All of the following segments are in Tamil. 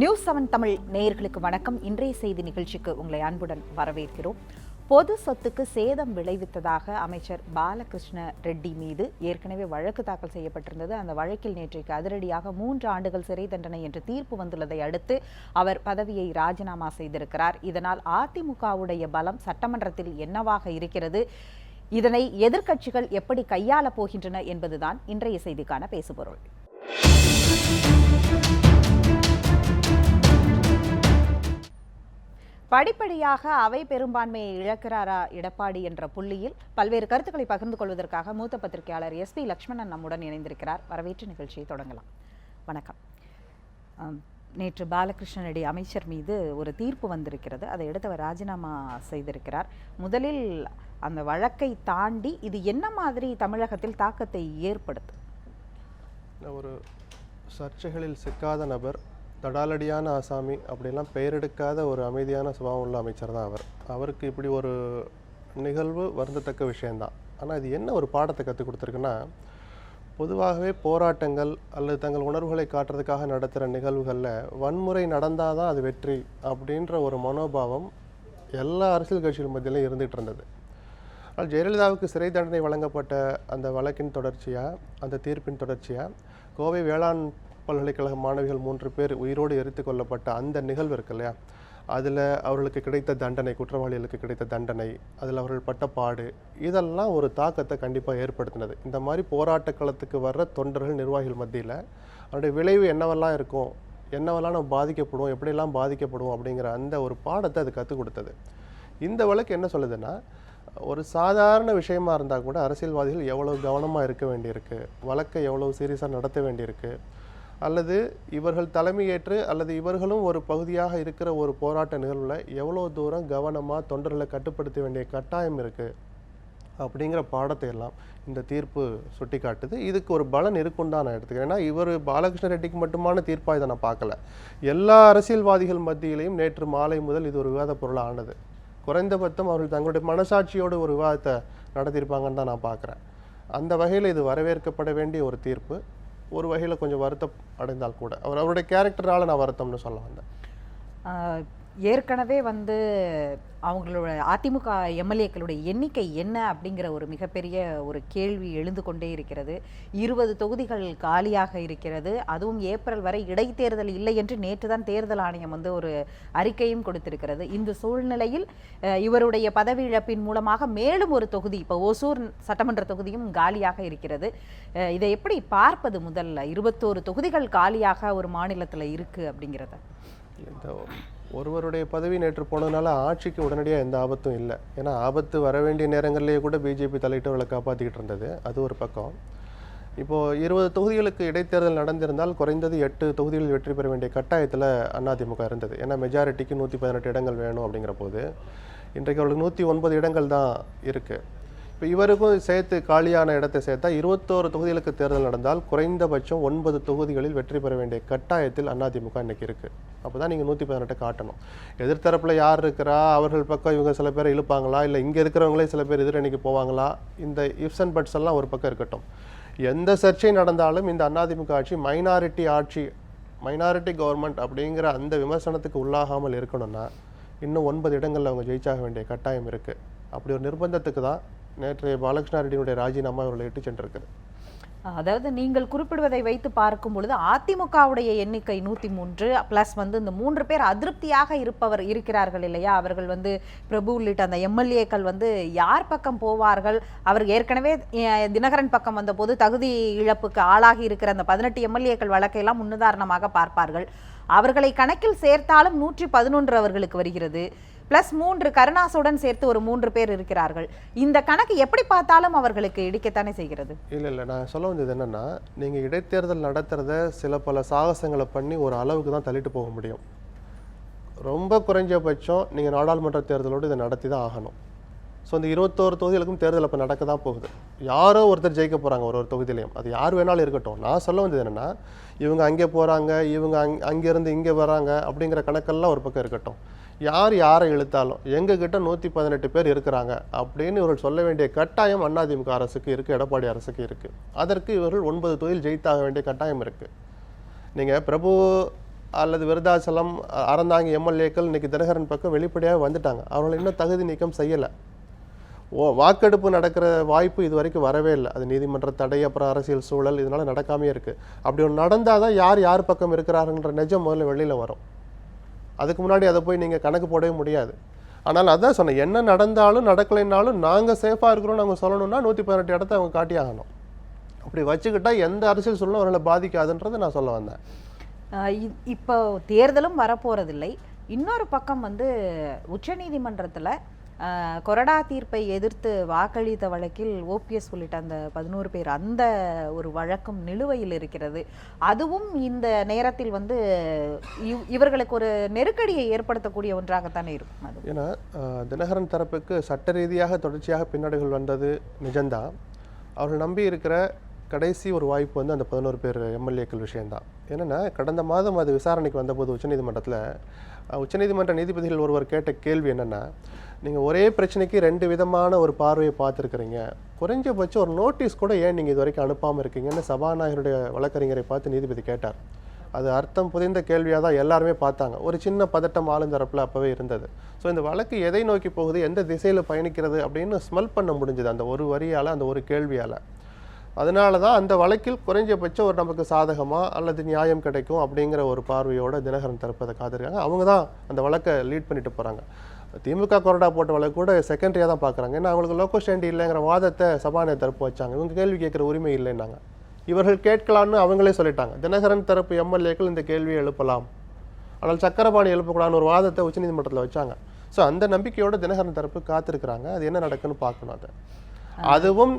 நியூஸ் செவன் தமிழ் நேயர்களுக்கு வணக்கம். இன்றைய செய்தி நிகழ்ச்சிக்கு உங்களை அன்புடன் வரவேற்கிறோம். பொது சொத்துக்கு சேதம் விளைவித்ததாக அமைச்சர் பாலகிருஷ்ண ரெட்டி மீது ஏற்கனவே வழக்கு தாக்கல் செய்யப்பட்டிருந்தது. அந்த வழக்கில் நேற்றைக்கு அதிரடியாக மூன்று ஆண்டுகள் சிறை தண்டனை என்று தீர்ப்பு வந்துள்ளதை அடுத்து அவர் பதவியை ராஜினாமா செய்திருக்கிறார். இதனால் அதிமுகவுடைய பலம் சட்டமன்றத்தில் என்னவாக இருக்கிறது? இதனை எதிர்க்கட்சிகள் எப்படி கையாளப் போகின்றன என்பதுதான் இன்றைய செய்திக்கான பேசுபொருள். படிப்படியாக அவை பெரும்பான்மையை இழக்கிறாரா எடப்பாடி என்ற புள்ளியில் பல்வேறு கருத்துக்களை பகிர்ந்து கொள்வதற்காக மூத்த பத்திரிகையாளர் எஸ் பி லக்ஷ்மணன் நம்முடன் இணைந்திருக்கிறார். வரவேற்று நிகழ்ச்சியை தொடங்கலாம். வணக்கம். நேற்று பாலகிருஷ்ணனடி அமைச்சர் மீது ஒரு தீர்ப்பு வந்திருக்கிறது. அதை எடுத்து அவர் ராஜினாமா செய்திருக்கிறார். முதலில் அந்த வழக்கை தாண்டி இது என்ன மாதிரி தமிழகத்தில் தாக்கத்தை ஏற்படுத்தும் ஒரு சர்ச்சைகளில் சிக்காத நபர் தடாலடியான ஆசாமி அப்படிலாம் பெயரெடுக்காத ஒரு அமைதியான சுபாவம் உள்ள அமைச்சர் தான் அவர். அவருக்கு இப்படி ஒரு நிகழ்வு வருந்தத்தக்க விஷயம்தான் ஆனால் இது என்ன ஒரு பாடத்தை கற்றுக் கொடுத்துருக்குன்னா பொதுவாகவே போராட்டங்கள் அல்லது தங்கள் உணர்வுகளை காட்டுறதுக்காக நடத்துகிற நிகழ்வுகளில் வன்முறை நடந்தால் தான் அது வெற்றி அப்படின்ற ஒரு மனோபாவம் எல்லா அரசியல் கட்சிகள் மத்தியிலும் இருந்துகிட்டு இருந்தது. ஆனால் ஜெயலலிதாவுக்கு சிறை தண்டனை வழங்கப்பட்ட அந்த வழக்கின் தொடர்ச்சியாக அந்த தீர்ப்பின் தொடர்ச்சியாக கோவை வேளாண் பல்கலைக்கழக மாணவிகள் மூன்று பேர் உயிரோடு எரித்து கொல்லப்பட்ட அந்த நிகழ்வு இருக்கு இல்லையா? அதில் அவர்களுக்கு கிடைத்த தண்டனை குற்றவாளிகளுக்கு கிடைத்த தண்டனை அதில் அவர்கள் பட்ட பாடு இதெல்லாம் ஒரு தாக்கத்தை கண்டிப்பாக ஏற்படுத்தினது. இந்த மாதிரி போராட்ட களத்துக்கு வர்ற தொண்டர்கள் நிர்வாகிகள் மத்தியில் அதனுடைய விளைவு என்னவெல்லாம் இருக்கும் என்னவெல்லாம் நம்ம பாதிக்கப்படுவோம் எப்படியெல்லாம் பாதிக்கப்படுவோம் அப்படிங்கிற அந்த ஒரு பாடத்தை அது கற்றுக் கொடுத்தது. இந்த வழக்கு என்ன சொல்லுதுன்னா ஒரு சாதாரண விஷயமா இருந்தால் கூட அரசியல்வாதிகள் எவ்வளோ கவனமாக இருக்க வேண்டியிருக்கு வழக்கை எவ்வளோ சீரியஸாக நடத்த வேண்டியிருக்கு அல்லது இவர்கள் தலைமையேற்று அல்லது இவர்களும் ஒரு பகுதியாக இருக்கிற ஒரு போராட்ட நிகழ்வில் எவ்வளோ தூரம் கவனமாக தொண்டர்களை கட்டுப்படுத்த வேண்டிய கட்டாயம் இருக்குது அப்படிங்கிற பாடத்தை எல்லாம் இந்த தீர்ப்பு சுட்டி காட்டுது இதுக்கு ஒரு பலன் இருக்குன்னு தான் நான் எடுத்துக்கிறேன். ஏன்னா இவர் பாலகிருஷ்ண ரெட்டிக்கு மட்டுமான தீர்ப்பாக இதை நான் பார்க்கல. எல்லா அரசியல்வாதிகள் மத்தியிலையும் நேற்று மாலை முதல் இது ஒரு விவாத பொருளாக ஆனது. குறைந்தபட்சம் அவர்கள் தங்களுடைய மனசாட்சியோடு ஒரு விவாதத்தை நடத்தியிருப்பாங்கன்னு தான் நான் பார்க்குறேன். அந்த வகையில் இது வரவேற்கப்பட வேண்டிய ஒரு தீர்ப்பு. ஒரு வகையில் கொஞ்சம் வருத்தம் அடைந்தால் கூட. அவர் அவருடைய கேரக்டரால் நான் வருத்தம்னு சொல்ல வந்தேன். ஏற்கனவே வந்து அவங்களோட அதிமுக எம்எல்ஏக்களுடைய எண்ணிக்கை என்ன அப்படிங்கிற ஒரு மிகப்பெரிய ஒரு கேள்வி எழுந்து கொண்டே இருக்கிறது. இருபது தொகுதிகள் காலியாக இருக்கிறது. அதுவும் ஏப்ரல் வரை இடைத்தேர்தல் இல்லை என்று நேற்று தான் தேர்தல் ஆணையம் வந்து ஒரு அறிக்கையும் கொடுத்திருக்கிறது. இந்த சூழ்நிலையில் இவருடைய பதவி இழப்பின் மூலமாக மேலும் ஒரு தொகுதி இப்போ ஒசூர் சட்டமன்ற தொகுதியும் காலியாக இருக்கிறது. இதை எப்படி பார்ப்பது முதல்ல? இருபத்தோரு தொகுதிகள் காலியாக ஒரு மாநிலத்தில் இருக்குது அப்படிங்கிறத. ஒருவருடைய பதவி நேற்று போனதுனால ஆட்சிக்கு உடனடியாக எந்த ஆபத்தும் இல்லை. ஏன்னா ஆபத்து வர வேண்டிய நேரங்கள்லேயே கூட பிஜேபி தலையிட்டு அவளை காப்பாற்றிக்கிட்டு இருந்தது. அது ஒரு பக்கம். இப்போது இருபது தொகுதிகளுக்கு இடைத்தேர்தல் நடந்திருந்தால் குறைந்தது எட்டு தொகுதிகளில் வெற்றி பெற வேண்டிய கட்டாயத்தில் அதிமுக இருந்தது. ஏன்னா மெஜாரிட்டிக்கு நூற்றி பதினெட்டு இடங்கள் வேணும் அப்படிங்கிற போது இன்றைக்கு அவர்களுக்கு நூற்றி ஒன்பது இடங்கள் தான் இருக்குது இப்போ இவருக்கும் சேர்த்து காலியான இடத்தை சேர்த்தா இருபத்தோரு தொகுதிகளுக்கு தேர்தல் நடந்தால் குறைந்தபட்சம் ஒன்பது தொகுதிகளில் வெற்றி பெற வேண்டிய கட்டாயத்தில் அதிமுக இன்னைக்கு இருக்கு. அப்போ தான் நீங்கள் நூற்றி பதினெட்டு காட்டணும். எதிர்த்தரப்பில் யார் இருக்கிறா? அவர்கள் பக்கம் இவங்க சில பேர் இழுப்பாங்களா? இல்லை இங்கே இருக்கிறவங்களே சில பேர் எதிரணிக்கு போவாங்களா? இந்த இஃப்ஸ் அண்ட் பட்ஸ் எல்லாம் ஒரு பக்கம் இருக்கட்டும். எந்த சர்ச்சை நடந்தாலும் இந்த அதிமுக ஆட்சி மைனாரிட்டி ஆட்சி மைனாரிட்டி கவர்மெண்ட் அப்படிங்கிற அந்த விமர்சனத்துக்கு உள்ளாகாமல் இருக்கணும்னா இன்னும் ஒன்பது இடங்களில் அவங்க ஜெயிச்சாக வேண்டிய கட்டாயம் இருக்குது அப்படி ஒரு நிர்பந்தத்துக்கு தான் நேற்று பாலகிருஷ்ணா ரெட்டியினுடைய ராஜினாமா இவர்களை இட்டு சென்றிருக்கிறது. அதாவது நீங்கள் குறிப்பிடுவதை வைத்து பார்க்கும் பொழுது அதிமுகவுடைய எண்ணிக்கை நூற்றி மூன்று ப்ளஸ் வந்து இந்த மூன்று பேர் அதிருப்தியாக இருப்பவர் இருக்கிறார்கள் இல்லையா? அவர்கள் வந்து பிரபு உள்ளிட்ட அந்த எம்எல்ஏக்கள் வந்து யார் பக்கம் போவார்கள்? அவர் ஏற்கனவே தினகரன் பக்கம் வந்தபோது தகுதி இழப்புக்கு ஆளாகி இருக்கிற அந்த பதினெட்டு எம்எல்ஏக்கள் வழக்கையெல்லாம் முன்னுதாரணமாக பார்ப்பார்கள். அவர்களை கணக்கில் சேர்த்தாலும் நூற்றி பதினொன்று அவர்களுக்கு வருகிறது. பிளஸ் மூன்று கருணாசுடன் சேர்த்து ஒரு மூன்று பேர் இருக்கிறார்கள். இந்த கணக்கு எப்படி பார்த்தாலும் அவர்களுக்கு இடிக்கத்தானே செய்கிறது? இல்லை இல்லை நான் சொல்ல வந்தது என்னென்னா நீங்கள் இடைத்தேர்தல் நடத்துகிறத சில பல சாகசங்களை பண்ணி ஒரு அளவுக்கு தான் தள்ளிட்டு போக முடியும். ரொம்ப குறைஞ்சபட்சம் நீங்கள் நாடாளுமன்ற தேர்தலோடு இதை நடத்தி தான் ஆகணும். ஸோ இந்த இருபத்தோரு தொகுதிகளுக்கும் தேர்தல் அப்போ நடக்க தான் போகுது. யாரோ ஒருத்தர் ஜெயிக்க போகிறாங்க ஒரு ஒரு தொகுதியிலையும். அது யார் வேணாலும் இருக்கட்டும். நான் சொல்ல வந்தது என்னென்னா இவங்க அங்கே போகிறாங்க இவங்க அங் அங்கேருந்து இங்கே வராங்க அப்படிங்கிற கணக்கெல்லாம் ஒரு பக்கம் இருக்கட்டும். யார் யாரை இழுத்தாலும் எங்ககிட்ட நூற்றி பதினெட்டு பேர் இருக்கிறாங்க அப்படின்னு இவர்கள் சொல்ல வேண்டிய கட்டாயம் அதிமுக அரசுக்கு இருக்குது எடப்பாடி அரசுக்கு இருக்குது அதற்கு இவர்கள் ஒன்பது தொழில் ஜெயித்தாக வேண்டிய கட்டாயம் இருக்குது நீங்கள் பிரபு அல்லது விருதாச்சலம் அறந்தாங்க எம்எல்ஏக்கள் இன்றைக்கி தினகரன் பக்கம் வெளிப்படையாக வந்துட்டாங்க. அவர்களை இன்னும் தகுதி நீக்கம் செய்யலை. ஓ வாக்கெடுப்பு நடக்கிற வாய்ப்பு இது வரைக்கும் வரவே இல்லை. அது நீதிமன்ற தடை அப்புறம் அரசியல் சூழல் இதனால் நடக்காமே இருக்குது அப்படி ஒன்று நடந்தால் தான் யார் யார் பக்கம் இருக்கிறாருன்ற நிஜம் முதல்ல வெளியில் வரும். அதுக்கு முன்னாடி அதை போய் நீங்கள் கணக்கு போடவே முடியாது. ஆனால் அதான் சொன்னேன் என்ன நடந்தாலும் நடக்கலைன்னாலும் நாங்கள் சேஃபாக இருக்கிறோம்னு அவங்க சொல்லணும்னா நூற்றி பதினெட்டு இடத்த அவங்க காட்டியாகணும். அப்படி வச்சுக்கிட்டா எந்த அரசியல் சூழலும் அவர்களை பாதிக்காதுன்றதை நான் சொல்ல வந்தேன். இ- இப்போ தேர்தலும் வரப்போகிறதில்லை இன்னொரு பக்கம் வந்து உச்சநீதிமன்றத்தில் கொறடா தீர்ப்பை எதிர்த்து வாக்களித்த வழக்கில் ஓபிஎஸ் உள்ளிட்ட அந்த பதினோரு பேர் அந்த ஒரு வழக்கும் நிலுவையில் இருக்கிறது. அதுவும் இந்த நேரத்தில் வந்து இவ்- இவர்களுக்கு ஒரு நெருக்கடியை ஏற்படுத்தக்கூடிய ஒன்றாகத்தானே இருக்கும் அது. ஏன்னா தினகரன் தரப்புக்கு சட்ட ரீதியாக தொடர்ச்சியாக பின்னடைகள் வந்தது நிஜம்தான். அவர்கள் நம்பி இருக்கிற கடைசி ஒரு வாய்ப்பு வந்து அந்த பதினோரு பேர் எம்எல்ஏக்கள் விஷயம்தான். என்னென்னா கடந்த மாதம் அது விசாரணைக்கு வந்தபோது உச்சநீதிமன்றத்தில் உச்சநீதிமன்ற நீதிபதிகள் ஒருவர் கேட்ட கேள்வி என்னென்னா நீங்கள் ஒரே பிரச்சனைக்கு ரெண்டு விதமான ஒரு பார்வையை பார்த்துருக்குறீங்க. குறைஞ்சபட்சம் ஒரு நோட்டீஸ் கூட ஏன் நீங்கள் இது வரைக்கும் அனுப்பாமல் இருக்கீங்கன்னு சபாநாயகருடைய வழக்கறிஞரை பார்த்து நீதிபதி கேட்டார். அது அர்த்தம் புதிந்த கேள்வியாக தான் எல்லாருமே பார்த்தாங்க. ஒரு சின்ன பதட்டம் ஆளுந்தரப்பில் அப்போவே இருந்தது. ஸோ இந்த வழக்கு எதை நோக்கி போகுது எந்த திசையில் பயணிக்கிறது அப்படின்னு ஸ்மெல் பண்ண முடிஞ்சது அந்த ஒரு வரியால் அந்த ஒரு கேள்வியால். அதனால தான் அந்த வழக்கில் குறைஞ்சபட்சம் ஒரு நமக்கு சாதகமாக அல்லது நியாயம் கிடைக்கும் அப்படிங்கிற ஒரு பார்வையோட தினகரன் தரப்பதை காத்திருக்காங்க. அவங்க தான் அந்த வழக்கை லீட் பண்ணிட்டு போகிறாங்க திமுக கொறடா போட்ட வழக்கு கூட செகண்டரியாக தான் பார்க்குறாங்க. ஏன்னா அவங்களுக்கு லோக்கோ ஸ்டாண்டி இல்லைங்கிற வாதத்தை சபாநாயகர் தரப்பு வச்சாங்க. இவங்க கேள்வி கேட்குற உரிமை இல்லைன்னாங்க. இவர்கள் கேட்கலாம்னு அவங்களே சொல்லிட்டாங்க. தினகரன் தரப்பு எம்எல்ஏக்கள் இந்த கேள்வியை எழுப்பலாம். ஆனால் சக்கரபாணி எழுப்பக்கூடாதுன்னு ஒரு வாதத்தை உச்சநீதிமன்றத்தில் வச்சாங்க. ஸோ அந்த நம்பிக்கையோட தினகரன் தரப்பு காத்திருக்கிறாங்க. அது என்ன நடக்குன்னு பார்க்கணும் அதை. அதுவும்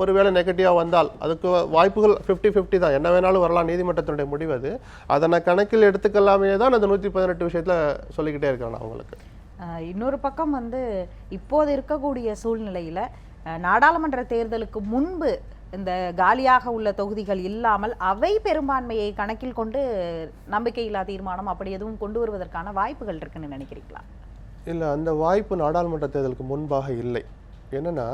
ஒருவேளை நெகட்டிவாக வந்தால் அதுக்கு வாய்ப்புகள் ஃபிஃப்டி ஃபிஃப்டி தான். என்ன வேணாலும் வரலாம். நீதிமன்றத்தினுடைய முடிவு அது. அதை நான் கணக்கில் எடுத்துக்கலாமே தான் அந்த நூற்றி பதினெட்டு விஷயத்தில் சொல்லிக்கிட்டே இருக்கிறேன் அவங்களுக்கு இன்னொரு பக்கம் வந்து இப்போது இருக்கக்கூடிய சூழ்நிலையில் நாடாளுமன்ற தேர்தலுக்கு முன்பு இந்த காலியாக உள்ள தொகுதிகள் இல்லாமல் அவை பெரும்பான்மையை கணக்கில் கொண்டு நம்பிக்கையில்லா தீர்மானம் அப்படி எதுவும் கொண்டு வருவதற்கான வாய்ப்புகள் இருக்குன்னு நினைக்கிறீங்களா? இல்லை அந்த வாய்ப்பு நாடாளுமன்ற தேர்தலுக்கு முன்பாக இல்லை. என்னென்னா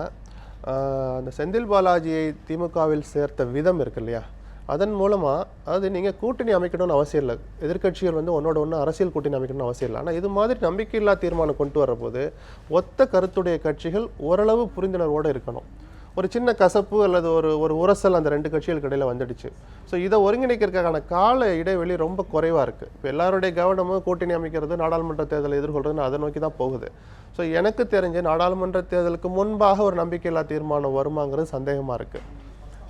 அந்த செந்தில் பாலாஜியை திமுகவில் சேர்த்த விதம் இருக்கு இல்லையா? அதன் மூலமாக அதாவது நீங்கள் கூட்டணி அமைக்கணும்னு அவசியம் இல்லை. எதிர்க்கட்சிகள் வந்து ஒன்றோட ஒன்று அரசியல் கூட்டணி அமைக்கணும்னு அவசியம் இல்லை. ஆனால் இது மாதிரி நம்பிக்கையில்லா தீர்மானம் கொண்டு வரபோது ஒத்த கருத்துடைய கட்சிகள் ஓரளவு புரிந்துணர்வோடு இருக்கணும். ஒரு சின்ன கசப்பு அல்லது ஒரு ஒரு உரசல் அந்த ரெண்டு கட்சிகளுக்கு இடையில் வந்துடுச்சு. ஸோ இதை ஒருங்கிணைக்கிறதுக்கான கால இடைவெளி ரொம்ப குறைவாக இருக்குது இப்போ எல்லாருடைய கவனமும் கூட்டணி அமைக்கிறது நாடாளுமன்ற தேர்தலை எதிர்கொள்கிறதுன்னு அதை நோக்கி தான் போகுது. ஸோ எனக்கு தெரிஞ்சு நாடாளுமன்ற தேர்தலுக்கு முன்பாக ஒரு நம்பிக்கையில்லா தீர்மானம் வருமாங்கிறது சந்தேகமாக இருக்குது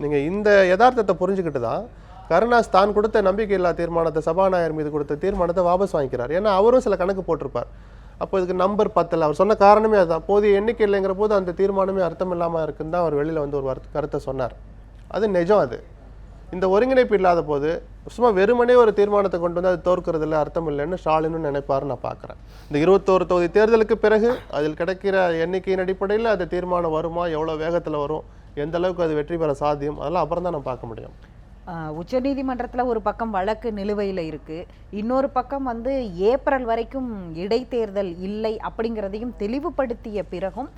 நீங்கள் இந்த யதார்த்தத்தை புரிஞ்சுக்கிட்டு தான் கருணாஸ் தான் கொடுத்த நம்பிக்கையில்லா தீர்மானத்தை சபாநாயகர் மீது கொடுத்த தீர்மானத்தை வாபஸ் வாங்கிக்கிறார். ஏன்னா அவரும் சில கணக்கு போட்டிருப்பார். அப்போ இதுக்கு நம்பர் பத்தில். அவர் சொன்ன காரணமே அதுதான். போதிய எண்ணிக்கை இல்லைங்கிற போது அந்த தீர்மானமே அர்த்தம் இல்லாமல் இருக்குன்னு தான் அவர் வெளியில் வந்து ஒரு கருத்தை சொன்னார். அது நிஜம் அது. இந்த ஒருங்கிணைப்பு இல்லாத போது சும்மா வெறுமனே ஒரு தீர்மானத்தை கொண்டு வந்து அது தோற்கிறது இல்லை அர்த்தம் இல்லைன்னு ஸ்டாலினும் நினைப்பாரு நான் பார்க்குறேன். இந்த இருபத்தோரு தொகுதி தேர்தலுக்கு பிறகு அதில் கிடைக்கிற எண்ணிக்கையின் அடிப்படையில் அந்த தீர்மானம் வருமா எவ்வளோ வேகத்தில் வரும் எந்த அளவுக்கு அது வெற்றி பெற சாத்தியம்? அதெல்லாம் அப்புறம் தான் நான் பார்க்க முடியும். ஆஹ் உச்சநீதிமன்றத்துல ஒரு பக்கம் வழக்கு நிலுவையில இருக்கு. இன்னொரு பக்கம் வந்து ஏப்ரல் வரைக்கும் இடைத்தேர்தல் இல்லை அப்படிங்கிறதையும் தெளிவுபடுத்திய பிறகும்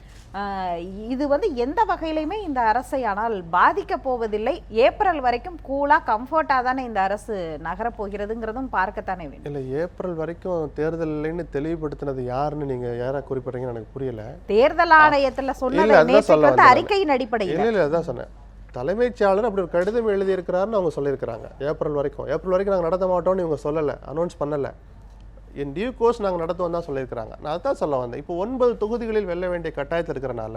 இது வந்து எந்த வகையிலுமே இந்த அரசை ஆனால் பாதிக்க போவதில்லை. ஏப்ரல் வரைக்கும் கூலா கம்ஃபர்ட்டா தானே இந்த அரசு நகரப் போகிறதுங்கிறதும் பார்க்கத்தானே வேண்டும். இல்லை ஏப்ரல் வரைக்கும் தேர்தல் இல்லைன்னு தெளிவுபடுத்தினது யாருன்னு நீங்கள் யாரை குறிப்பிட்றீங்கன்னு எனக்கு புரியல. தேர்தல் ஆணையத்துல சொன்னது வந்து அறிக்கையின் அடிப்படையில். இல்லை இல்லை அதான் சொன்னேன். தலைமைச் செயலாளர் அப்படி ஒரு கடிதம் எழுதியிருக்கிறாருன்னு அவங்க சொல்லியிருக்கிறாங்க. ஏப்ரல் வரைக்கும். ஏப்ரல் வரைக்கும் நாங்கள் நடத்த மாட்டோம்னு இவங்க சொல்லலை அனௌன்ஸ் பண்ணலை. என் டியூ கோர்ஸ் நாங்கள் நடத்துவோம் தான் சொல்லியிருக்கிறாங்க. நான் அதான் சொல்ல வந்தேன். இப்போ ஒன்பது தொகுதிகளில் வெல்ல வேண்டிய கட்டாயத்தில் இருக்கிறனால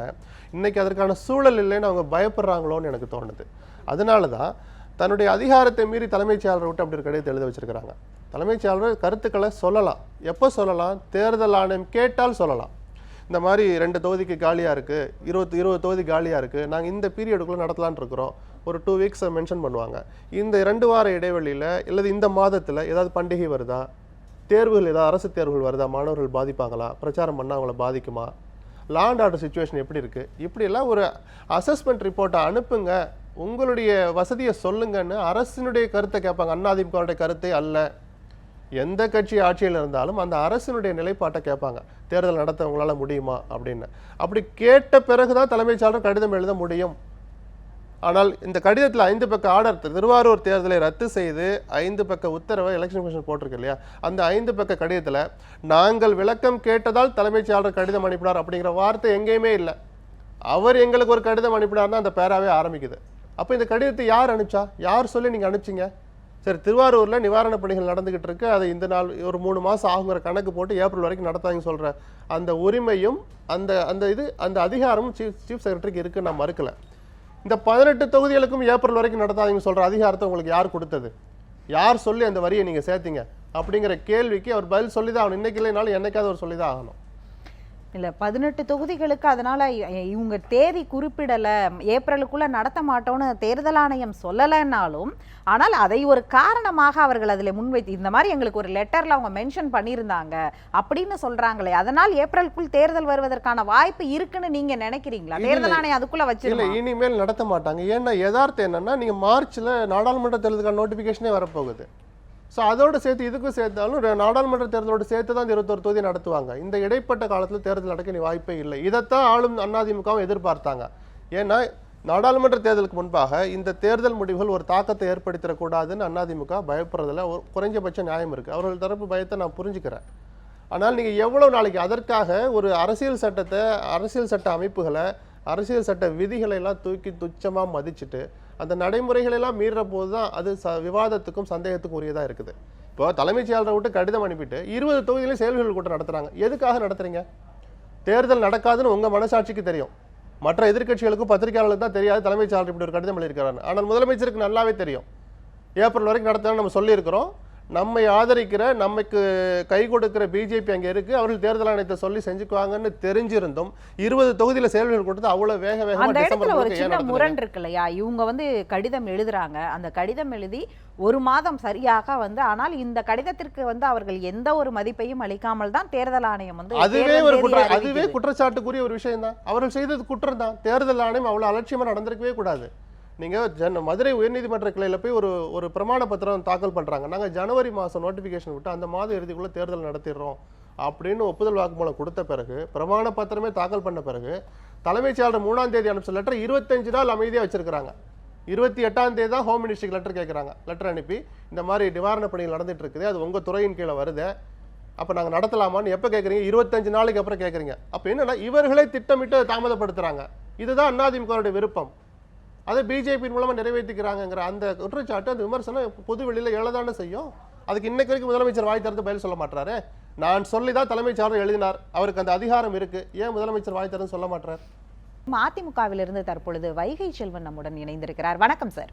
இன்றைக்கி அதற்கான சூழல் இல்லைன்னு அவங்க பயப்படுறாங்களோன்னு எனக்கு தோணுது. அதனால தான் தன்னுடைய அதிகாரத்தை மீறி தலைமைச் செயலாளரை விட்டு அப்படி ஒரு கடிதத்தை எழுத வச்சுருக்கிறாங்க. தலைமைச் செயலர் கருத்துக்களை சொல்லலாம். எப்போ சொல்லலாம்? தேர்தல் ஆணையம் கேட்டால் சொல்லலாம். இந்த மாதிரி ரெண்டு தொகுதிக்கு காலியாக இருக்குது இருபத்தி இருபது தொகுதி காலியாக இருக்குது நாங்கள் இந்த பீரியடுக்குள்ளே நடத்தலாம்னு இருக்கிறோம். ஒரு டூ வீக்ஸை மென்ஷன் பண்ணுவாங்க. இந்த ரெண்டு வார இடைவெளியில் அல்லது இந்த மாதத்தில் ஏதாவது பண்டிகை வருதா? தேர்வுகள் ஏதாவது அரசு தேர்வுகள் வருதா மாணவர்கள் பாதிப்பாங்களா பிரச்சாரம் பண்ணால் அவங்கள பாதிக்குமா? லாண்ட் ஆர்டர் சுச்சுவேஷன் எப்படி இருக்குது இப்படியெல்லாம் ஒரு அசஸ்மெண்ட் ரிப்போர்ட்டை அனுப்புங்க. உங்களுடைய வசதியை சொல்லுங்கன்னு அரசினுடைய கருத்தை கேட்பாங்க. அண்ணாதிமுகவுடைய கருத்தை அல்ல. எந்த கட்சி ஆட்சியில் இருந்தாலும் அந்த அரசினுடைய நிலைப்பாட்டை கேட்பாங்க. தேர்தல் நடத்த உங்களால் முடியுமா அப்படின்னு. அப்படி கேட்ட பிறகு தான் தலைமைச் செயலாளர் கடிதம் எழுத முடியும். ஆனால் இந்த கடிதத்தில் ஐந்து பக்க ஆர்டர் திருவாரூர் தேர்தலை ரத்து செய்து ஐந்து பக்க உத்தரவை எலெக்ஷன் கமிஷன் போட்டிருக்கு இல்லையா? அந்த ஐந்து பக்க கடிதத்தில் நாங்கள் விளக்கம் கேட்டதால் தலைமைச் செயலாளர் கடிதம் அனுப்பினார் அப்படிங்கிற வார்த்தை எங்கேயுமே இல்லை. அவர் எங்களுக்கு ஒரு கடிதம் அனுப்பினார்னா அந்த பேராவே ஆரம்பிக்குது. அப்போ இந்த கடிதத்தை யார் அனுப்பிச்சா? யார் சொல்லி நீங்கள் அனுப்பிச்சிங்க? சரி திருவாரூரில் நிவாரணப் பணிகள் நடந்துக்கிட்டு இருக்கு. அதை இந்த நாள் ஒரு மூணு மாதம் ஆகுங்கிற கணக்கு போட்டு ஏப்ரல் வரைக்கும் நடத்தாங்க சொல்கிற அந்த உரிமையும் அந்த அந்த இது அந்த அதிகாரமும் சீஃப் சீஃப் செக்ரட்டரிக்கு இருக்குன்னு நான் மறுக்கலை. இந்த பதினெட்டு தொகுதிகளுக்கும் ஏப்ரல் வரைக்கும் நடத்தாதீங்க சொல்கிற அதிகாரத்தை உங்களுக்கு யார் கொடுத்தது? யார் சொல்லி அந்த வரியை நீங்கள் சேர்த்தீங்க? அப்படிங்கிற கேள்விக்கு அவர் பதில் சொல்லி தான் ஆகணும். இன்னைக்கு இல்லைனாலும் என்னைக்காவது அவர் சொல்லி தான் ஆகணும். இல்ல பதினெட்டு தொகுதிகளுக்கு அதனால இவங்க தேதி குறிப்பிடல. ஏப்ரலுக்குள்ள நடத்த மாட்டோம்னு தேர்தல் ஆணையம் சொல்லலைன்னாலும் ஆனால் அதை ஒரு காரணமாக அவர்கள் அதில் முன்வைத்து இந்த மாதிரி எங்களுக்கு ஒரு லெட்டர்ல அவங்க மென்ஷன் பண்ணியிருந்தாங்க அப்படின்னு சொல்றாங்களே அதனால் ஏப்ரலுக்குள் தேர்தல் வருவதற்கான வாய்ப்பு இருக்குன்னு நீங்க நினைக்கிறீங்களா? தேர்தல் ஆணையம் அதுக்குள்ள வச்சிருமா? இனிமேல் நடத்த மாட்டாங்க. ஏன்னா யதார்த்தம் என்னன்னா நீங்கள் மார்ச்சில் நாடாளுமன்ற தேர்தலுக்கான நோட்டிஃபிகேஷனே வரப்போகுது. ஸோ அதோடு சேர்த்து இதுக்கும் சேர்த்தாலும் நாடாளுமன்ற தேர்தலோடு சேர்த்து தான் இருபத்தொரு தொகுதி நடத்துவாங்க. இந்த இடைப்பட்ட காலத்தில் தேர்தல் நடக்க நீ வாய்ப்பே இல்லை. இதைத்தான் ஆளும் அதிமுகவும் எதிர்பார்த்தாங்க. ஏன்னா நாடாளுமன்ற தேர்தலுக்கு முன்பாக இந்த தேர்தல் முடிவுகள் ஒரு தாக்கத்தை ஏற்படுத்திடக்கூடாதுன்னு அதிமுக பயப்படுறதுல ஒரு குறைஞ்சபட்ச நியாயம் இருக்குது அவர்கள் தரப்பு பயத்தை நான் புரிஞ்சுக்கிறேன். ஆனால் நீங்கள் எவ்வளோ நாளைக்கு அதற்காக ஒரு அரசியல் சட்டத்தை அரசியல் சட்ட அமைப்புகளை அரசியல் சட்ட விதிகளை எல்லாம் தூக்கி துச்சமாக மதிச்சுட்டு அந்த நடைமுறைகளெல்லாம் மீறுற போது தான் அது ச விவாதத்துக்கும் சந்தேகத்துக்கும் உரியதாக இருக்குது. இப்போ தலைமைச் செயலரை விட்டு கடிதம் அனுப்பிட்டு இருபது தொகுதியிலையும் செயல்கள் கூட்டம் நடத்துகிறாங்க எதுக்காக நடத்துறீங்க? தேர்தல் நடக்காதுன்னு உங்கள் மனசாட்சிக்கு தெரியும். மற்ற எதிர்க்கட்சிகளுக்கும் பத்திரிகையாளர்களுக்கு தான் தெரியாது தலைமைச் செயலர் இப்படி ஒரு கடிதம் எழுதியிருக்கிறாரு ஆனால் முதலமைச்சருக்கு நல்லாவே தெரியும். ஏப்ரல் வரைக்கும் நடத்தணும்னு நம்ம சொல்லியிருக்கிறோம். நம்மை ஆதரிக்கிற நமக்கு கை கொடுக்கிற பிஜேபி அங்கே இருக்கு. அவர்கள் தேர்தல் ஆணையத்தை சொல்லி செஞ்சுக்குவாங்கன்னு தெரிஞ்சிருந்தும் இருபது தொகுதியில செயல்கள் கொடுத்து அவ்வளவு வேக வேகமா அந்த டிசம்பர் ஒரு சின்ன? முரண் இருக்கு இல்லையா? இவங்க வந்து கடிதம் எழுதுறாங்க. அந்த கடிதம் எழுதி ஒரு மாதம் சரியாக வந்து ஆனால் இந்த கடிதத்திற்கு வந்து அவர்கள் எந்த ஒரு மதிப்பையும் அளிக்காமல் தான் தேர்தல் ஆணையம் வந்து அதுவே ஒரு குற்றம் அதுவே. குற்றச்சாட்டுக்குரிய ஒரு விஷயம் தான் அவர்கள் செய்தது குற்றம் தான். தேர்தல் ஆணையம் அவ்வளவு அலட்சியமா நடந்திருக்கவே கூடாது. நீங்கள் ஜன் மதுரை உயர்நீதிமன்ற கிளையில் போய் ஒரு ஒரு பிரமாண பத்திரம் தாக்கல் பண்ணுறாங்க நாங்கள் ஜனவரி மாதம் நோட்டிஃபிகேஷன் விட்டு அந்த மாதம் இறுதிக்குள்ளே தேர்தல் நடத்திடுறோம் அப்படின்னு ஒப்புதல் வாக்குமூலம் கொடுத்த பிறகு பிரமாண பத்திரமே தாக்கல் பண்ண பிறகு தலைமைச் செயலாளர் மூணாம் தேதி அனுப்பிச்ச லெட்டர் இருபத்தஞ்சு நாள் அமைதியாக வச்சிருக்காங்க இருபத்தி எட்டாம் தேதி தான் ஹோம் மினிஸ்ட்ரிக்கு லெட்டர் கேட்குறாங்க லெட்டர் அனுப்பி இந்த மாதிரி நிவாரணப் பணிகள் நடந்துட்டு இருக்குது. அது உங்கள் துறையின் கீழே வருது. அப்போ நாங்கள் நடத்தலாமான்னு எப்போ கேட்குறீங்க இருபத்தஞ்சு நாளைக்கு அப்புறம் கேட்குறீங்க அப்போ என்னன்னா இவர்களே திட்டமிட்டு தாமதப்படுத்துகிறாங்க இதுதான் அதிமுகவுடைய விருப்பம். அதை பிஜேபி மூலமா நிறைவேற்றிக்கிறாங்கங்கிற அந்த குற்றச்சாட்டு அந்த விமர்சனம் பொது வெளியில எழதானே செய்யும். அதுக்கு இன்னைக்கு வரைக்கும் முதலமைச்சர் வாய் திறந்து பதில் சொல்ல மாட்டாரு நான் சொல்லி தான் தலைமைச் செயலர் எழுதினார். அவருக்கு அந்த அதிகாரம் இருக்கு. ஏன் முதலமைச்சர் வாய் திறந்து சொல்ல மாட்டார் அதிமுகவிலிருந்து தற்பொழுது வைகை செல்வன் நம்முடன் இணைந்திருக்கிறார். வணக்கம் சார்.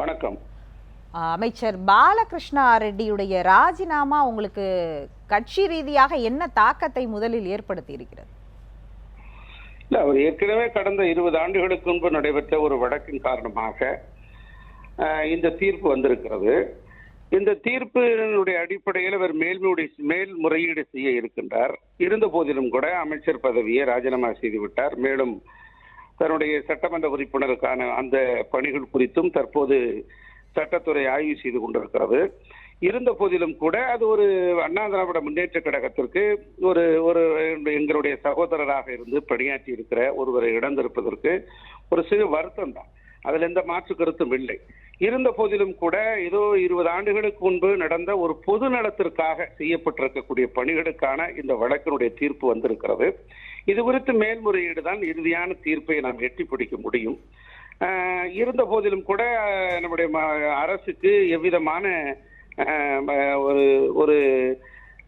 வணக்கம். அமைச்சர் பாலகிருஷ்ணா ரெட்டியுடைய ராஜினாமா உங்களுக்கு கட்சி ரீதியாக என்ன தாக்கத்தை முதலில் ஏற்படுத்தி இருக்கிறது அவர் ஏற்கனவே கடந்த இருபது ஆண்டுகளுக்கு முன்பு நடைபெற்ற ஒரு வழக்கின் காரணமாக இந்த தீர்ப்பு வந்திருக்கிறது. இந்த தீர்ப்பினுடைய அடிப்படையில் அவர் மேல்முறை மேல்முறையீடு செய்ய இருக்கின்றார். இருந்த போதிலும் கூட அமைச்சர் பதவியை ராஜினாமா செய்துவிட்டார் மேலும் தன்னுடைய சட்டமன்ற உறுப்பினருக்கான அந்த பணிகள் குறித்தும் தற்போது சட்டத்துறை ஆய்வு செய்து கொண்டிருக்கிறது. இருந்த போதிலும் கூட அது ஒரு அண்ணா திராவிட முன்னேற்ற கழகத்திற்கு ஒரு ஒரு எங்களுடைய சகோதரராக இருந்து பணியாற்றி இருக்கிற ஒருவரை இழந்திருப்பதற்கு ஒரு சிறு வருத்தம் தான். அதில் எந்த மாற்று கருத்தும் இல்லை. இருந்த போதிலும் கூட ஏதோ இருபது ஆண்டுகளுக்கு முன்பு நடந்த ஒரு பொது நலத்திற்காக செய்யப்பட்டிருக்கக்கூடிய பணிகளுக்கான இந்த வழக்கினுடைய தீர்ப்பு வந்திருக்கிறது. இது குறித்து மேல்முறையீடு தான் இறுதியான தீர்ப்பை நாம் எட்டி பிடிக்க முடியும். இருந்த போதிலும் கூட நம்முடைய ம- அரசுக்கு எவ்விதமான ஒரு ஒரு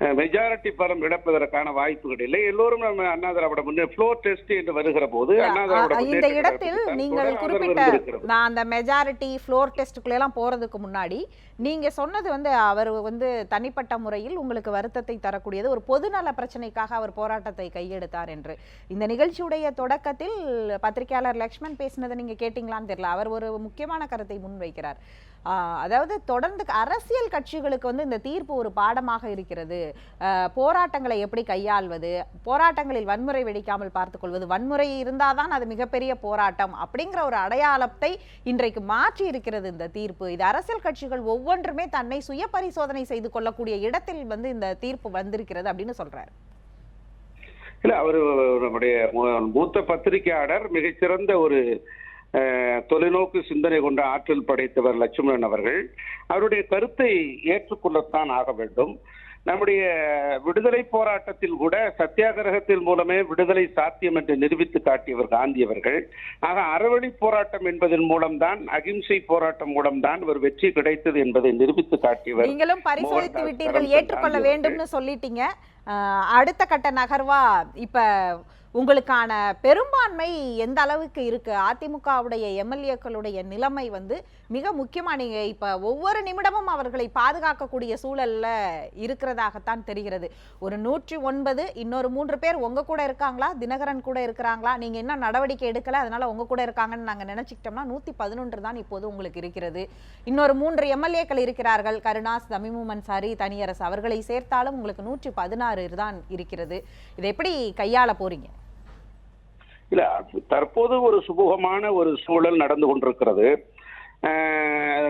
மெஜாரிட்டி பலம் இழப்பதற்கான வாய்ப்புகள் இல்லை. எல்லோரும் நம்ம அண்ணா திராவிட முன்னே ஃப்ளோர் டெஸ்ட் என்று வருகிற போது அண்ணா திராவிட அ- இந்த முன்னேற்ற இடத்தில் நீங்கள் குறிப்பிட்ட. நான் அந்த மெஜாரிட்டி ஃப்ளோர் டெஸ்ட்டுக்குள்ள எல்லாம் போறதுக்கு முன்னாடி நீங்க சொன்னது வந்து அவர் வந்து தனிப்பட்ட முறையில் உங்களுக்கு வருத்தத்தை தரக்கூடியது ஒரு பொதுநல பிரச்சனைக்காக அவர் போராட்டத்தை கையெடுத்தார் என்று. இந்த நிகழ்ச்சியுடைய தொடக்கத்தில் பத்திரிகையாளர் லக்ஷ்மண் பேசினதை நீங்க கேட்டீங்களான்னு தெரியல. அவர் ஒரு முக்கியமான கருத்தை முன்வைக்கிறார். அதாவது தொடர்ந்து அரசியல் கட்சிகளுக்கு வந்து இந்த தீர்ப்பு ஒரு பாடமாக இருக்கிறது. போராட்டங்களை எப்படி கையாள்வது போராட்டங்களில் வன்முறை வெடிக்காமல் பார்த்துக்கொள்வது வன்முறை இருந்தாதான் அது மிகப்பெரிய போராட்டம் அப்படிங்கிற ஒரு அடையாளத்தை இன்றைக்கு மாற்றி இருக்கிறது இந்த தீர்ப்பு. இது அரசியல் கட்சிகள் ஒவ்வொன்றுமே தன்னை சுய பரிசோதனை செய்து கொள்ளக்கூடிய இடத்தில் வந்து இந்த தீர்ப்பு வந்திருக்கிறது அப்படின்னு சொல்றாரு. இல்ல அவர் நம்முடைய மூத்த பத்திரிகையாளர் மிகச்சிறந்த ஒரு தொலைநோக்கு சிந்தனை கொண்ட ஆற்றல் படைத்தவர் லட்சுமணன் அவர்கள் அவருடைய கருத்தை ஏற்றுக்கொள்ளத்தான் ஆக வேண்டும். நம்முடைய விடுதலை போராட்டத்தில் கூட சத்தியாகிரகத்தின் மூலமே விடுதலை சாத்தியம் என்று நிரூபித்து காட்டியவர் காந்தி அவர்கள். ஆக அறவழி போராட்டம் என்பதன் மூலம்தான் அகிம்சை போராட்டம் மூலம்தான் ஒரு வெற்றி கிடைத்தது என்பதை நிரூபித்து காட்டியவர் நீங்களும் பரிசோதித்து விட்டீர்கள் ஏற்றுக்கொள்ள வேண்டும்னு சொல்லிட்டீங்க. அடுத்த கட்ட நகர்வா? இப்போ உங்களுக்கான பெரும்பான்மை எந்த அளவுக்கு இருக்குது அதிமுகவுடைய எம்எல்ஏக்களுடைய நிலைமை வந்து மிக முக்கியமாக நீங்கள் இப்போ ஒவ்வொரு நிமிடமும் அவர்களை பாதுகாக்கக்கூடிய சூழலில் இருக்கிறதாகத்தான் தெரிகிறது. ஒரு நூற்றி ஒன்பது இன்னொரு மூன்று பேர் உங்கள் கூட இருக்காங்களா? தினகரன் கூட இருக்கிறாங்களா? நீங்கள் என்ன நடவடிக்கை எடுக்கலை? அதனால் உங்க கூட இருக்காங்கன்னு நாங்கள் நினச்சிக்கிட்டோம்னா நூற்றி பதினொன்று தான் இப்போது உங்களுக்கு இருக்கிறது. இன்னொரு மூன்று எம்எல்ஏக்கள் இருக்கிறார்கள். கருணாஸ் தமிமும் சாரி தனியரசு அவர்களை சேர்த்தாலும் உங்களுக்கு நூற்றி பதினாறு தான் இருக்கிறது. இதை எப்படி கையாள போறீங்க? இல்ல தற்போது ஒரு சுமூகமான ஒரு சூழல் நடந்து கொண்டிருக்கிறது.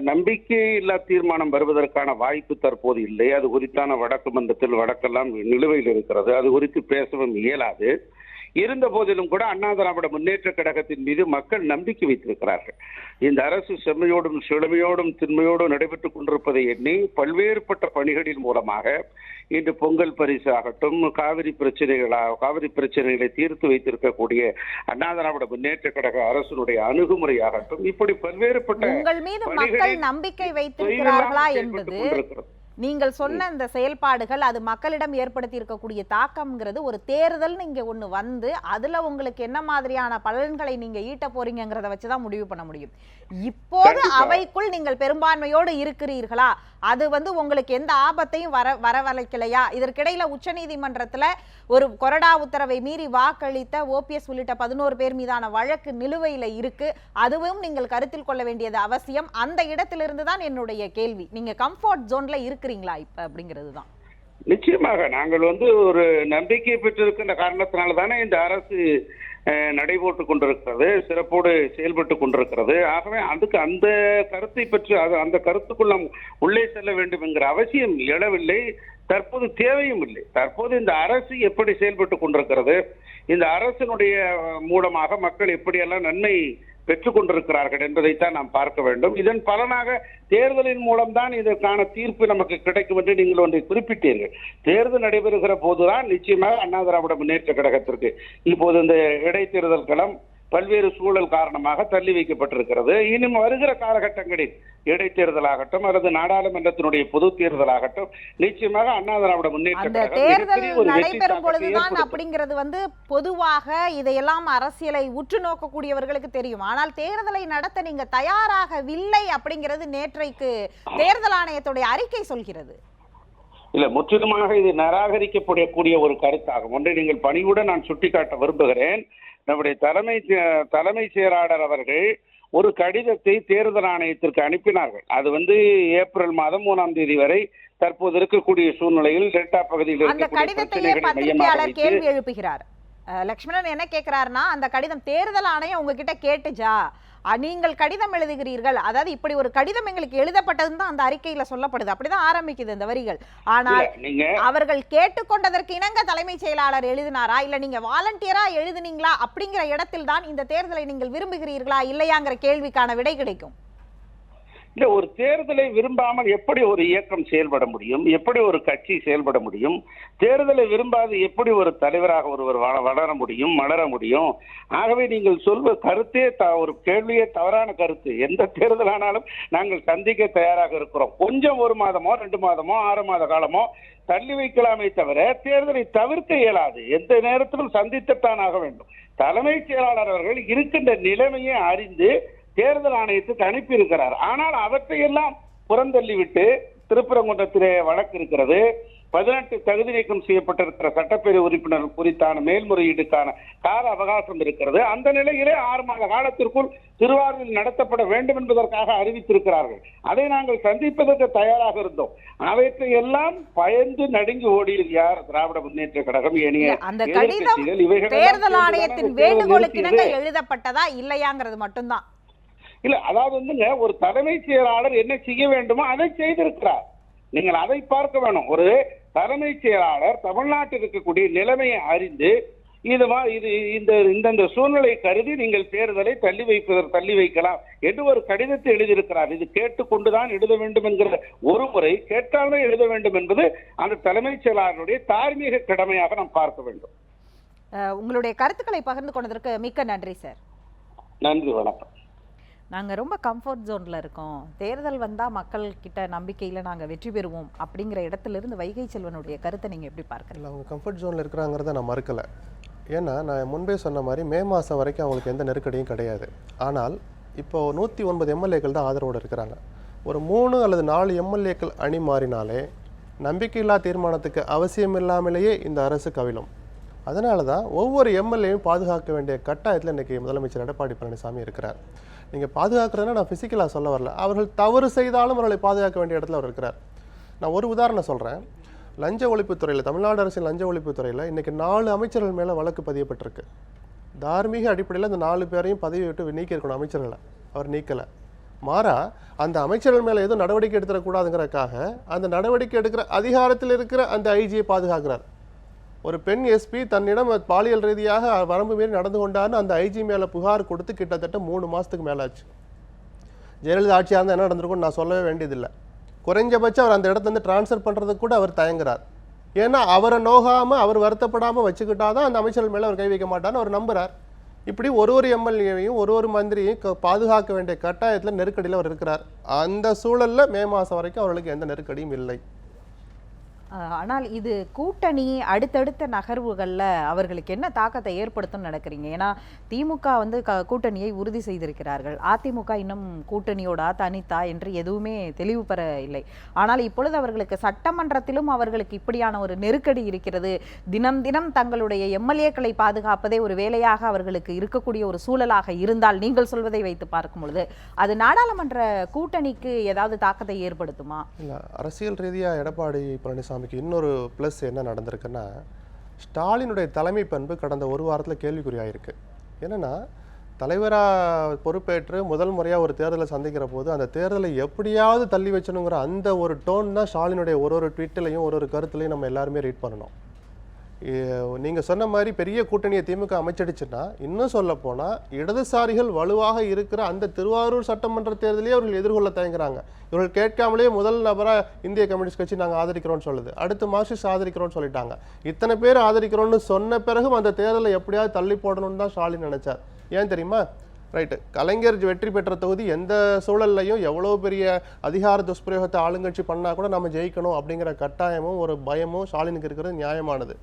நம்பிக்கை இல்லா தீர்மானம் வருவதற்கான வாய்ப்பு தற்போது இல்லை. அது குறித்தான வடக்கு மன்றத்தில் வடக்கெல்லாம் நிலுவையில் இருக்கிறது. அது குறித்து பேசவும் இயலாது. இருந்த போதிலும் கூட அண்ணா திராவிட முன்னேற்ற கழகத்தின் மீது மக்கள் நம்பிக்கை வைத்திருக்கிறார்கள் இந்த அரசு செம்மையோடும் செழுமையோடும் திண்மையோடும் நடைபெற்றுக் கொண்டிருப்பதை எண்ணி பல்வேறுபட்ட பணிகளின் மூலமாக இன்று பொங்கல் பரிசு ஆகட்டும் காவிரி பிரச்சனைகளா காவிரி பிரச்சனைகளை தீர்த்து வைத்திருக்கக்கூடிய அண்ணா திராவிட முன்னேற்ற கழக அரசினுடைய அணுகுமுறையாகட்டும் இப்படி பல்வேறுபட்ட உங்கள் மீது மக்கள் பணிகளில் நம்பிக்கை வைத்திருக்கிறார்களா என்பது. நீங்கள் சொன்ன இந்த செயல்பாடுகள் அது மக்களிடம் ஏற்படுத்தி இருக்கக்கூடிய தாக்கம்ங்கிறது ஒரு தேர்தல்னு இங்க ஒண்ணு வந்து அதுல உங்களுக்கு என்ன மாதிரியான பலன்களை நீங்க ஈட்ட போறீங்கங்கிறத வச்சுதான் முடிவு பண்ண முடியும். இப்போது. அவைக்குள் நீங்கள் பெரும்பான்மையோடு இருக்கிறீர்களா? அது வந்து உங்களுக்கு எந்த ஆபத்தையும் வர வரவழைக்கலையா? இதற்கிடையில உச்சநீதிமன்றத்துல ஒரு கொறடா உத்தரவை மீறி வாக்களித்த ஓபிஎஸ் உள்ளிட்ட பதினோரு பேர் மீதான வழக்கு நிலுவையில இருக்கு. அதுவும் நீங்கள் கருத்தில் கொள்ள வேண்டியது அவசியம். அந்த இடத்திலிருந்து தான் என்னுடைய கேள்வி. நீங்க கம்ஃபர்ட் ஜோன்ல பார்க்குறீங்களா இப்போ அப்படிங்கிறது தான் நிச்சயமாக. நாங்கள் வந்து ஒரு நம்பிக்கை பெற்றிருக்கின்ற காரணத்தினால தானே இந்த அரசு நடைபோட்டு கொண்டிருக்கிறது சிறப்போடு செயல்பட்டு கொண்டிருக்கிறது. ஆகவே அதுக்கு அந்த கருத்தை பற்றி அது அந்த கருத்துக்குள் நாம் உள்ளே செல்ல வேண்டும் என்கிற அவசியம் எழவில்லை. தற்போது தேவையும் இல்லை. தற்போது இந்த அரசு எப்படி செயல்பட்டு கொண்டிருக்கிறது இந்த அரசினுடைய மூலமாக மக்கள் எப்படியெல்லாம் நன்மை பெற்றுக் கொண்டிருக்கிறார்கள் என்பதைத்தான் நாம் பார்க்க வேண்டும். இதன் பலனாக தேர்தலின் மூலம்தான் இதற்கான தீர்ப்பு நமக்கு கிடைக்கும் என்று நீங்கள் ஒன்றை குறிப்பிட்டீர்கள். தேர்தல் நடைபெறுகிற போதுதான் நிச்சயமாக அண்ணா திராவிட முன்னேற்ற கழகத்திற்கு இப்போது இந்த இடைத்தேர்தல் களம் பல்வேறு சூழல் காரணமாக தள்ளி வைக்கப்பட்டிருக்கிறது. இனியும் வருகிற காலகட்டங்களில் இடைத்தேர்தலாகட்டும் அல்லது நாடாளுமன்றத்தினுடைய பொது தேர்தலாகட்டும் நிச்சயமாக அண்ணா திராவிட முன்னேற்ற தேர்தல் நடைபெறும் பொழுதுதான். அப்படிங்கிறது வந்து பொதுவாக இதையெல்லாம் அரசியலை உற்று நோக்கக்கூடியவர்களுக்கு தெரியும். ஆனால் தேர்தலை நடத்த நீங்க தயாராகவில்லை அப்படிங்கிறது நேற்றைக்கு தேர்தல் ஆணையத்துடைய அறிக்கை சொல்கிறது. இல்ல முற்றிலுமாக இது நிராகரிக்கப்படக்கூடிய ஒரு கருத்தாகும். ஒன்றை நீங்கள் பணிவுடன் நான் சுட்டிக்காட்ட விரும்புகிறேன். நம்முடைய தலைமை தலைமை செயலாளர் அவர்கள் ஒரு கடிதத்தை தேர்தல் ஆணையத்திற்கு அனுப்பினார்கள். அது வந்து ஏப்ரல் மாதம் மூணாம் தேதி வரை தற்போது இருக்கக்கூடிய சூழ்நிலையில் டெல்டா பகுதியில் இருக்கக்கூடிய பிரச்சனைகளை மையமாக வைத்து லக்ஷ்மணன் என்ன கேட்கிறாருன்னா அந்த கடிதம் தேர்தல் ஆணையம் உங்ககிட்ட கேட்டுச்சா? நீங்கள் கடிதம் எழுதுகிறீர்கள். அதாவது இப்படி ஒரு கடிதம் எங்களுக்கு எழுதப்பட்டதுன்னு தான் அந்த அறிக்கையில சொல்லப்படுது. அப்படிதான் ஆரம்பிக்குது இந்த வரிகள். ஆனால் அவர்கள் கேட்டுக்கொண்டதற்கு இணங்க தலைமைச் செயலாளர் எழுதினாரா? இல்ல நீங்க வாலண்டியரா எழுதுனீங்களா? அப்படிங்கிற இடத்தில் தான் இந்த தேர்தலை நீங்கள் விரும்புகிறீர்களா? இல்லையாங்கிற கேள்விக்கான விடை கிடைக்கும். இல்ல ஒரு தேர்தலை விரும்பாமல் எப்படி ஒரு இயக்கம் செயல்பட முடியும்? எப்படி ஒரு கட்சி செயல்பட முடியும்? தேர்தலை விரும்பாது எப்படி ஒரு தலைவராக ஒருவர் வளர முடியும் மலர முடியும்? ஆகவே நீங்கள் சொல்வ கருத்தே த- ஒரு கேள்வியே தவறான கருத்து. எந்த தேர்தலானாலும் நாங்கள் சந்திக்க தயாராக இருக்கிறோம். கொஞ்சம் ஒரு மாதமோ ரெண்டு மாதமோ ஆறு மாத காலமோ தள்ளி வைக்கலாமே தவிர தேர்தலை தவிர்க்க இயலாது. எந்த நேரத்திலும் சந்தித்துத்தான் ஆக வேண்டும். தலைமைச் செயலாளர் அவர்கள் இருக்கின்ற நிலைமையை அறிந்து தேர்தல் ஆணையத்துக்கு அனுப்பியிருக்கிறார். ஆனால் அவற்றையெல்லாம் புறந்தள்ளிவிட்டு திருப்பரங்குன்றத்திலே வழக்கு இருக்கிறது. பதினெட்டு தகுதி நீக்கம் செய்யப்பட்டிருக்கிற சட்டப்பேரவை உறுப்பினர் குறித்தான மேல்முறையீடுக்கான கால அவகாசம் இருக்கிறது. அந்த நிலையிலே ஆறு மாத காலத்திற்குள் திருவாரூரில் நடத்தப்பட வேண்டும் என்பதற்காக அறிவித்திருக்கிறார்கள். அதை நாங்கள் சந்திப்பதற்கு தயாராக இருந்தோம். அவற்றை எல்லாம் பயந்து நடுங்கி ஓடியது யார்? திராவிட முன்னேற்ற கழகம் ஏனைய அந்த கடிதம் தேர்தல் ஆணையத்தின் வேண்டுகோளுக்கு. எழுதப்பட்டதா இல்லையாங்கிறது மட்டும்தான். இல்ல அதாவது வந்துங்க ஒரு தலைமைச் செயலாளர் என்ன செய்ய வேண்டுமோ அதை செய்திருக்கிறார். நீங்கள் அதை பார்க்க வேணும். ஒரு தலைமைச் செயலாளர் தமிழ்நாட்டில் இருக்கக்கூடிய நிலைமையை அறிந்து இது இது இந்த இந்தந்த சூழ்நிலை கருதி நீங்கள் தேர்தலை தள்ளி வைப்பதற்கு தள்ளி வைக்கலாம் என்று ஒரு கடிதத்தை எழுதியிருக்கிறார். இது கேட்டுக்கொண்டுதான் எழுத வேண்டும் என்கிற ஒரு முறை கேட்டாலே எழுத வேண்டும் என்பது அந்த தலைமைச் செயலாளருடைய தார்மீக கடமையாக நாம் பார்க்க வேண்டும். உங்களுடைய கருத்துக்களை பகிர்ந்து கொண்டதற்கு மிக்க நன்றி சார். நன்றி வணக்கம். நாங்கள் ரொம்ப கம்ஃபர்ட் ஜோனில் இருக்கோம். தேர்தல் வந்தால் மக்கள் நம்பிக்கையில் நாங்கள் வெற்றி பெறுவோம் அப்படிங்கிற இடத்துல இருந்து வைகை செல்வனுடைய கருத்தை நீங்கள் எப்படி பார்க்கறீங்க? அவங்க கம்ஃபர்ட் ஜோனில் இருக்கிறாங்கிறத நான் மறுக்கலை. ஏன்னா நான் முன்பே சொன்ன மாதிரி மே மாதம் வரைக்கும் அவங்களுக்கு எந்த நெருக்கடியும் கிடையாது. ஆனால் இப்போது நூற்றி ஒன்பது எம்எல்ஏக்கள் தான் ஆதரவோடு இருக்கிறாங்க. ஒரு மூணு அல்லது நாலு எம்எல்ஏக்கள் அணி மாறினாலே நம்பிக்கையில்லா தீர்மானத்துக்கு அவசியம் இல்லாமலேயே இந்த அரசு கவிழும். அதனால தான் ஒவ்வொரு எம்எல்ஏயும் பாதுகாக்க வேண்டிய கட்டாயத்தில் இன்றைக்கி முதலமைச்சர் எடப்பாடி பழனிசாமி இருக்கிறார். நீங்கள் பாதுகாக்கிறதுனா நான் ஃபிசிக்கலாக சொல்ல வரல. அவர்கள் தவறு செய்தாலும் அவர்களை பாதுகாக்க வேண்டிய இடத்துல அவர் இருக்கிறார். நான் ஒரு உதாரணம் சொல்கிறேன் லஞ்ச ஒழிப்புத்துறையில் தமிழ்நாடு அரசின் லஞ்ச ஒழிப்புத்துறையில் இன்றைக்கி நாலு அமைச்சர்கள் மேலே வழக்கு பதியப்பட்டிருக்கு. தார்மீக அடிப்படையில் அந்த நாலு பேரையும் பதவி விட்டு நீக்கியிருக்கணும் அமைச்சர்களை. அவர் நீக்கலை. மாறா அந்த அமைச்சர்கள் மேலே எதுவும் நடவடிக்கை எடுத்துடக்கூடாதுங்கிறக்காக அந்த நடவடிக்கை எடுக்கிற அதிகாரத்தில் இருக்கிற அந்த ஐஜியை பாதுகாக்கிறார். ஒரு பெண் எஸ்பி தன்னிடம் பாலியல் ரீதியாக வரம்பு மீறி நடந்து கொண்டார்னு அந்த ஐஜி மேலே புகார் கொடுத்து கிட்டத்தட்ட மூணு மாதத்துக்கு மேலே ஆச்சு ஜெயலலிதா ஆட்சியாக இருந்தால் என்ன நடந்திருக்கும்னு நான் சொல்லவே வேண்டியதில்லை. குறைஞ்சபட்சம் அவர் அந்த இடத்துலேருந்து டிரான்ஸ்ஃபர் ட்ரான்ஸ்ஃபர் பண்ணுறதுக்கு கூட அவர் தயங்குறார். ஏன்னா அவரை நோகாமல் அவர் வருத்தப்படாமல் வச்சுக்கிட்டா தான் அந்த அமைச்சர்கள் மேலே அவர் கை வைக்க மாட்டான்னு அவர் நம்புகிறார் இப்படி ஒரு ஒரு எம்எல்ஏவையும் ஒரு ஒரு மந்திரியும் க- பாதுகாக்க வேண்டிய கட்டாயத்தில் நெருக்கடியில் அவர் இருக்கிறார். அந்த சூழலில் மே மாதம் வரைக்கும் அவர்களுக்கு எந்த நெருக்கடியும் இல்லை. ஆனால் இது கூட்டணி அடுத்தடுத்த நகர்வுகளில் அவர்களுக்கு என்ன தாக்கத்தை ஏற்படுத்தும் நடக்கிறீங்க ஏன்னா திமுக வந்து க- கூட்டணியை உறுதி செய்திருக்கிறார்கள். அதிமுக இன்னும் கூட்டணியோடா தனித்தா என்று எதுவுமே தெளிவு பெற இல்லை. ஆனால் இப்பொழுது அவர்களுக்கு சட்டமன்றத்திலும் அவர்களுக்கு இப்படியான ஒரு நெருக்கடி இருக்கிறது. தினம் தினம் தங்களுடைய எம்எல்ஏக்களை பாதுகாப்பதே ஒரு வேலையாக அவர்களுக்கு இருக்கக்கூடிய ஒரு சூழலாக இருந்தால் நீங்கள் சொல்வதை வைத்து பார்க்கும் பொழுது அது நாடாளுமன்ற கூட்டணிக்கு ஏதாவது தாக்கத்தை ஏற்படுத்துமா? இல்லை அரசியல் ரீதியாக எடப்பாடி நமக்கு இன்னொரு ப்ளஸ் என்ன நடந்திருக்குன்னா ஸ்டாலினுடைய தலைமை பண்பு கடந்த ஒரு வாரத்தில் கேள்விக்குறியாயிருக்கு. என்னென்னா தலைவராக பொறுப்பேற்று முதல் முறையாக ஒரு தேர்தலை சந்திக்கிற போது அந்த தேர்தலை எப்படியாவது தள்ளி வச்சணுங்கிற அந்த ஒரு டோன் தான் ஸ்டாலினுடைய ஒரு ஒரு ட்விட்டிலையும் ஒரு ஒரு கருத்துலையும் நம்ம எல்லாருமே ரீட் பண்ணணும். நீங்கள் சொன்ன மாதிரி பெரிய கூட்டணியை திமுக அமைச்சிடுச்சுன்னா இன்னும் சொல்ல போனால் இடதுசாரிகள் வலுவாக இருக்கிற அந்த திருவாரூர் சட்டமன்ற தேர்தலையே அவர்கள் எதிர்கொள்ள தயங்குறாங்க. இவர்கள் கேட்காமலே முதல் நபராக இந்திய கம்யூனிஸ்ட் கட்சி நாங்கள் ஆதரிக்கிறோம்னு சொல்லுது. அடுத்து மார்க்சிஸ்ட் ஆதரிக்கிறோம்னு சொல்லிட்டாங்க. இத்தனை பேர் ஆதரிக்கிறோம்னு சொன்ன பிறகும் அந்த தேர்தலை எப்படியாவது தள்ளி போடணும்னு தான் ஸ்டாலின் நினைச்சார். ஏன் தெரியுமா? ரைட்டு. கலைஞர் வெற்றி பெற்ற தொகுதி எந்த சூழல்லையும் எவ்வளோ பெரிய அதிகார துஷ்பிரயோகத்தை ஆளுங்கட்சி பண்ணால் கூட நம்ம ஜெயிக்கணும் அப்படிங்கிற கட்டாயமும் ஒரு பயமும் ஸ்டாலினுக்கு இருக்கிறது நியாயமானது.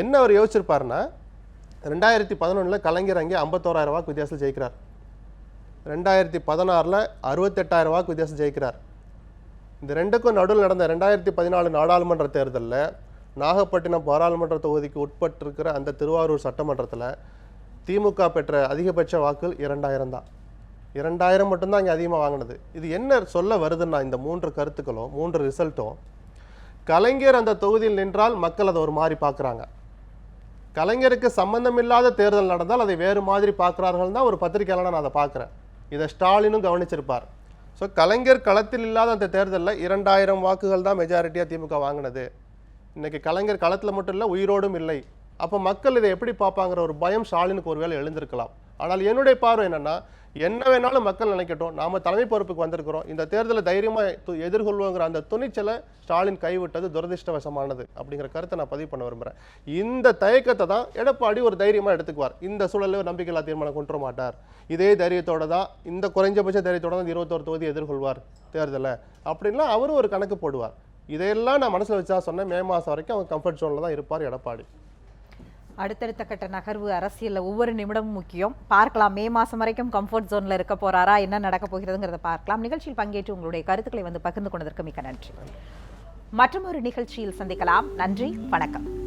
என்ன அவர் யோசிச்சிருப்பாருன்னா ரெண்டாயிரத்தி பதினொன்றில் கலைஞர் அங்கே ஐம்பத்தோராயிரம் ரூபாய்க்கு வித்தியாசத்தில் ஜெயிக்கிறார். ரெண்டாயிரத்தி பதினாறில் அறுபத்தெட்டாயிரம் ரூபாய்க்கு வித்தியாசம் ஜெயிக்கிறார். இந்த ரெண்டுக்கும் நடுவில் நடந்த ரெண்டாயிரத்தி பதினாலு நாடாளுமன்ற தேர்தலில் நாகப்பட்டினம் பாராளுமன்ற தொகுதிக்கு உட்பட்டிருக்கிற அந்த திருவாரூர் சட்டமன்றத்தில் திமுக பெற்ற அதிகபட்ச வாக்குகள் இரண்டாயிரம் தான். இரண்டாயிரம் மட்டும்தான் இங்கே அதிகமாக வாங்கினது. இது என்ன சொல்ல வருதுன்னா இந்த மூன்று கருத்துக்களும் மூன்று ரிசல்ட்டும் கலைஞர் அந்த தொகுதியில் நின்றால் மக்கள் அதை ஒரு மாதிரி பார்க்குறாங்க. கலைஞருக்கு சம்பந்தமில்லாத தேர்தல் நடந்தால் அதை வேறு மாதிரி பார்க்குறார்கள் தான் ஒரு பத்திரிகையாளர் நான் அதை பார்க்குறேன். இதை ஸ்டாலினும் கவனிச்சிருப்பார். ஸோ கலைஞர் களத்தில் இல்லாத அந்த தேர்தலில் இரண்டாயிரம் வாக்குகள் தான் மெஜாரிட்டியாக திமுக வாங்கினது. இன்றைக்கி கலைஞர் களத்தில் மட்டும் இல்லை உயிரோடும் இல்லை. அப்போ மக்கள் இதை எப்படி பார்ப்பாங்கிற ஒரு பயம் ஸ்டாலினுக்கு ஒருவேளை எழுந்திருக்கலாம். ஆனால் என்னுடைய பார்வை என்னென்னா என்ன வேணாலும் மக்கள் நினைக்கட்டும் நாம் தலைமை பொறுப்புக்கு வந்திருக்கிறோம். இந்த தேர்தலை தைரியமாக எதிர்கொள்வோங்கிற அந்த துணிச்சலை ஸ்டாலின் கைவிட்டது துரதிர்ஷ்டவசமானது அப்படிங்கிற கருத்தை நான் பதிவு பண்ண விரும்புகிறேன் இந்த தயக்கத்தை தான் எடப்பாடி ஒரு தைரியமாக எடுத்துக்குவார். இந்த சூழலில் நம்பிக்கையில்லா தீர்மானம் கொண்டு மாட்டார். இதே தைரியத்தோட தான் இந்த குறைஞ்சபட்ச தைரியத்தோட தான் இருபத்தோரு தொகுதி எதிர்கொள்வார் தேர்தலை அப்படின்லாம் அவரும் ஒரு கணக்கு போடுவார். இதையெல்லாம் நான் மனசில் வச்சா சொன்னேன் மே மாதம் வரைக்கும் அவங்க கம்ஃபர்ட் ஜோனில் தான் இருப்பார் எடப்பாடி. அடுத்தடுத்த கட்ட நகர்வு அரசியலில் ஒவ்வொரு நிமிடமும் முக்கியம். பார்க்கலாம். மே மாதம் வரைக்கும் கம்ஃபர்ட் ஜோனில் இருக்க போறாரா? என்ன நடக்க போகிறதுங்கிறத பார்க்கலாம். நிகழ்ச்சியில் பங்கேற்று உங்களுடைய கருத்துக்களை வந்து பகிர்ந்து கொண்டதற்கு மிக்க நன்றி. மற்றும் ஒரு நிகழ்ச்சியில் சந்திக்கலாம். நன்றி. வணக்கம்.